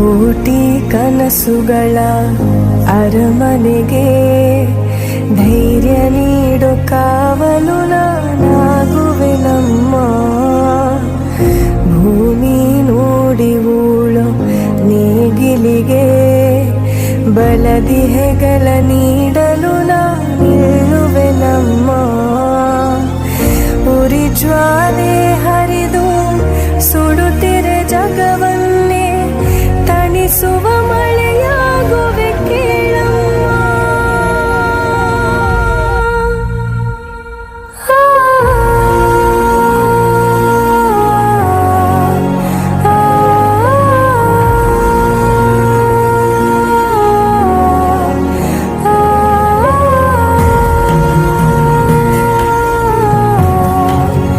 ಕೋಟಿ ಕನಸುಗಳ ಅರಮನೆಗೆ ಧೈರ್ಯ ನೀಡು ಕಾವಲು ನಾನಾಗುವೆ ನಮ್ಮ. ಭೂಮಿ ನೋಡಿ ಊಳು ನೀಗಿಲಿಗೆ ಬಲದಿ ಹೆಗಲ ನೀಡಲು ನಿಲ್ಲುವೆ ನಮ್ಮ. ಉರಿ ಜ್ವಾಲೆ ಹರಿದು ಸುಡುತ್ತಿರೆ ಜಗವನ್ನೇ ತಣಿಸುವ ಮಳೆ